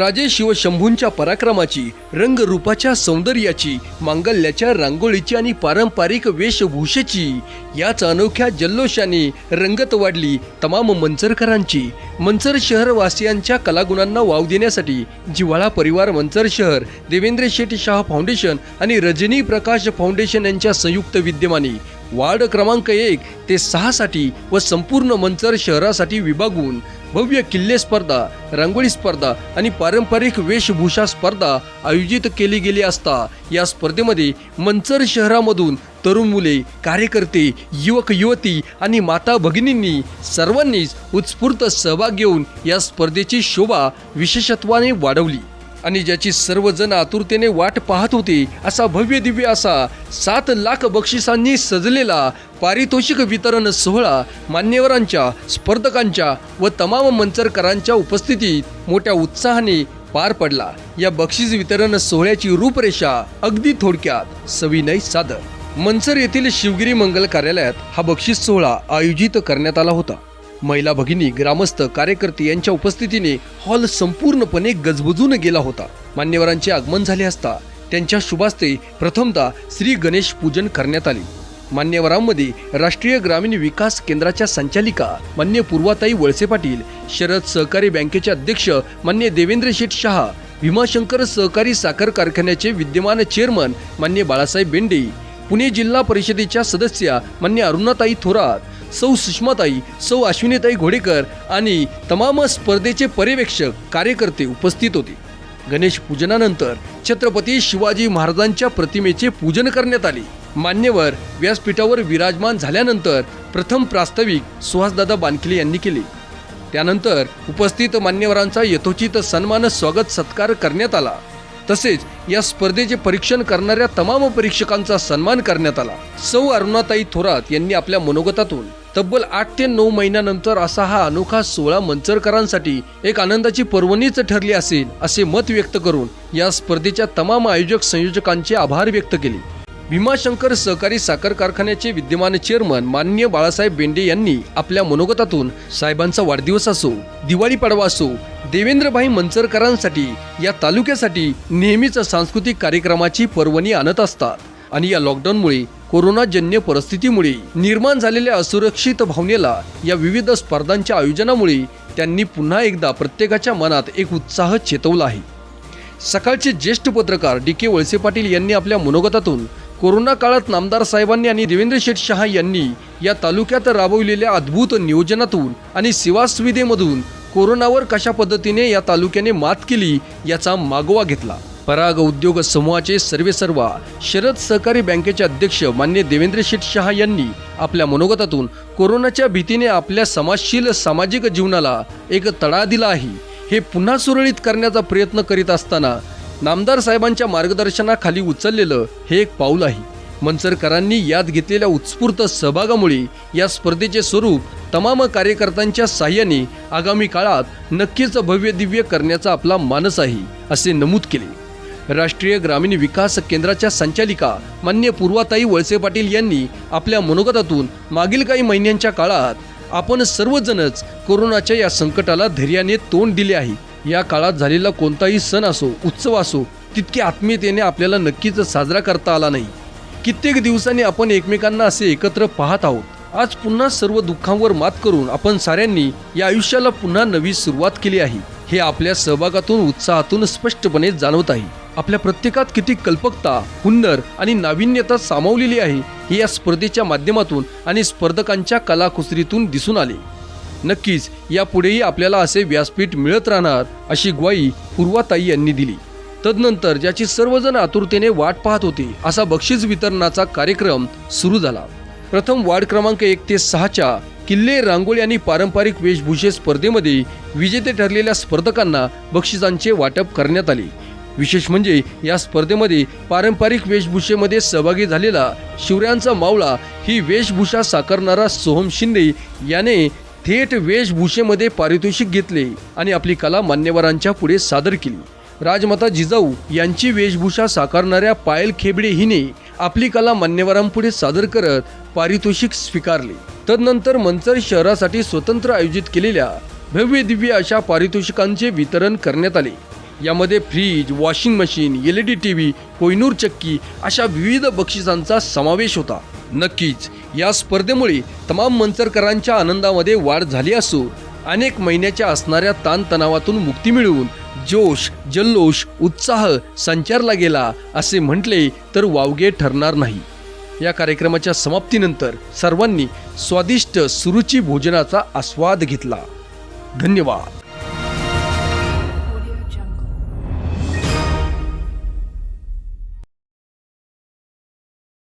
राजे शिवशंभूंच्या पराक्रमाची रंगरूपाच्या सौंदर्याची मांगल्याच्या रांगोळीची आणि पारंपरिक वेशभूषेची याच अनोख्या जल्लोषाने रंगत वाढली तमाम मंचरकरांची. मंचर शहरवासियांच्या कलागुणांना वाव देण्यासाठी जिव्हाळा परिवार मंचर शहर देवेंद्र शेठ शाह फाउंडेशन आणि रजनी प्रकाश फाउंडेशन यांच्या संयुक्त विद्यमाने वार्ड क्रमांक एक ते सहासाठी व संपूर्ण मंचर शहरासाठी विभागून भव्य किल्ले स्पर्धा रांगोळी स्पर्धा आणि पारंपरिक वेशभूषा स्पर्धा आयोजित केली गेली असता या स्पर्धेमध्ये मंचर शहरामधून तरुण मुले कार्यकर्ते युवक युवती आणि माता भगिनींनी सर्वांनीच उत्स्फूर्त सहभाग घेऊन या स्पर्धेची शोभा विशेषत्वाने वाढवली. आणि ज्याची सर्वजण आतुरतेने वाट पाहत होते असा भव्य दिव्य असा सात लाख बक्षिसांनी सजलेला पारितोषिक वितरण सोहळा मान्यवरांच्या स्पर्धकांच्या व तमाम मंचरकरांच्या उपस्थितीत मोठ्या उत्साहाने पार पडला. या बक्षीस वितरण सोहळ्याची रूपरेषा अगदी थोडक्यात सविनय सादर. मंचर येथील शिवगिरी मंगल कार्यालयात हा बक्षीस सोहळा आयोजित करण्यात आला होता. महिला भगिनी ग्रामस्थ कार्यकर्ते यांच्या उपस्थितीने हॉल संपूर्णपणे गजबजून गेला होता. मान्यवरांचे आगमन झाले असता त्यांच्या शुभास्ते प्रथमतः श्री गणेश पूजन करण्यात आले. मान्यवरांमध्ये राष्ट्रीय ग्रामीण विकास केंद्राच्या संचालिका मान्य पूर्वाताई वळसे पाटील शरद सहकारी बँकेचे अध्यक्ष मान्य देवेंद्र शेठ शहा भीमाशंकर सहकारी साखर कारखान्याचे विद्यमान चेअरमन मान्य बाळासाहेब बेंडे पुणे जिल्हा परिषदेच्या सदस्या मान्य अरुणाताई थोरात सौ सुषमाताई सौ अश्विनीताई घोडेकर आणि तमाम स्पर्धेचे पर्यवेक्षक कार्यकर्ते उपस्थित होते. गणेश पूजनानंतर छत्रपती शिवाजी महाराजांच्या प्रतिमेचे पूजन करण्यात आले. मान्यवर व्यासपीठावर विराजमान झाल्यानंतर प्रथम प्रास्ताविक सुहासदादा बानखिले यांनी केले. त्यानंतर उपस्थित मान्यवरांचा यथोचित सन्मान स्वागत सत्कार करण्यात आला. तसेच या स्पर्धेचे परीक्षण करणाऱ्या तमाम परीक्षकांचा सन्मान करण्यात आला. सौ अरुणाताई थोरात यांनी आपल्या मनोगतातून तब्बल आठ ते नऊ महिन्यानंतर असा हा अनोखा सोहळा मंचरकरांसाठी एक आनंदाची पर्वणीच ठरली असेल असे मत व्यक्त करून या स्पर्धेच्या तमाम आयोजक संयोजकांचे आभार व्यक्त केले. भीमाशंकर सहकारी साखर कारखान्याचे विद्यमान चेअरमन माननीय बाळासाहेब बेंडे यांनी आपल्या मनोगतातून साहेबांचा वाढदिवस असो दिवाळी पाडवा असो देवेंद्रभाई मंचरकरांसाठी या तालुक्यासाठी नेहमीच सांस्कृतिक कार्यक्रमाची पर्वणी आणत असतात. आणि या लॉकडाऊनमुळे कोरोनाजन्य परिस्थितीमुळे निर्माण झालेल्या असुरक्षित भावनेला या विविध स्पर्धांच्या आयोजनामुळे त्यांनी पुन्हा एकदा प्रत्येकाच्या मनात एक उत्साह चेतवला आहे. सकाळचे ज्येष्ठ पत्रकार डी के वळसे पाटील यांनी आपल्या मनोगतातून कोरोना काळात नामदार साहेबांनी आणि देवेंद्र शेठ शहा यांनी या तालुक्यात राबविलेल्या अद्भुत नियोजनातून आणि सेवा सुविधेमधून कोरोनावर कशा पद्धतीने या तालुक्याने मात केली याचा मागोवा घेतला. पराग उद्योग समूहाचे सर्वेसर्वा शरद सहकारी बँकेचे अध्यक्ष मान्य देवेंद्र शेठ शहा यांनी आपल्या मनोगतातून कोरोनाच्या भीतीने आपल्या समाजशील सामाजिक जीवनाला एक तडा दिला आहे. हे पुन्हा सुरळीत करण्याचा प्रयत्न करीत असताना नामदार साहेबांच्या मार्गदर्शनाखाली उचललेलं हे एक पाऊल आहे. मंचरकरांनी यात घेतलेल्या उत्स्फूर्त सहभागामुळे या स्पर्धेचे स्वरूप तमाम कार्यकर्त्यांच्या साह्याने आगामी काळात नक्कीच भव्य दिव्य करण्याचा आपला मानस आहे असे नमूद केले. राष्ट्रीय ग्रामीण विकास केंद्राच्या संचालिका मान्य पूर्वाताई वळसे पाटील यांनी आपल्या मनोगतातून मागील काही महिन्यांच्या काळात आपण सर्वजणच कोरोनाच्या या संकटाला धैर्याने तोंड दिले आहे. या काळात झालेला कोणताही सण असो उत्सव असो तितके आत्मीयतेने आपल्याला नक्कीच साजरा करता आला नाही. कित्येक दिवसांनी आपण एकमेकांना असे एकत्र पाहत आहोत. आज पुन्हा सर्व दुःखांवर मात करून आपण साऱ्यांनी या आयुष्याला पुन्हा नवी सुरुवात केली आहे. हे आपल्या सहभागातून उत्साहातून स्पष्टपणे जाणवत आहे. आपल्या प्रत्येकात किती कल्पकता हुन्नर आणि नाविन्यता सामावलेली आहे हे या स्पर्धेच्या माध्यमातून आणि स्पर्धकांच्या कलाकुसरीतून दिसून आले. नक्कीच यापुढेही आपल्याला असे व्यासपीठ मिळत राहणार अशी ग्वाही पूर्वाताई यांनी दिली. तदनंतर ज्याची सर्वजण आतुरतेने वाट पाहत होते असा बक्षीस वितरणाचा कार्यक्रम सुरू झाला. प्रथम वार्ड क्रमांक एक ते सहाच्या किल्ले रांगोळी आणि पारंपरिक वेशभूषे स्पर्धेमध्ये विजेते ठरलेल्या स्पर्धकांना बक्षिसांचे वाटप करण्यात आले. विशेष म्हणजे या स्पर्धेमध्ये पारंपरिक वेशभूषेमध्ये सहभागी झालेला शिवऱ्यांचा मावळा ही वेशभूषा साकारणारा सोहम शिंदे याने थेट वेशभूषेमध्ये पारितोषिक घेतले आणि आपली कला मान्यवरांच्या पुढे सादर केली. राजमाता जिजाऊ यांची वेशभूषा साकारणाऱ्या पायल खेबडे हिने आपली कला मान्यवरांपुढे सादर करत पारितोषिक स्वीकारले. तदनंतर मंचर शहरासाठी स्वतंत्र आयोजित केलेल्या भव्य दिव्य अशा पारितोषिकांचे वितरण करण्यात आले. यामध्ये fridge washing machine L E D T V Kohinoor चक्की अशा विविध बक्षिसांचा समावेश होता. नक्कीच या स्पर्धेमुळे तमाम मंचरकरांच्या आनंदामध्ये वाढ झाली असून अनेक महिन्याच्या असणाऱ्या ताणतणावातून मुक्ती मिळवून जोश जल्लोष उत्साह संचारला गेला असे म्हटले तर वावगे ठरणार नाही. या कार्यक्रमाच्या समाप्तीनंतर सर्वांनी स्वादिष्ट सुरुची भोजनाचा आस्वाद घेतला. धन्यवाद.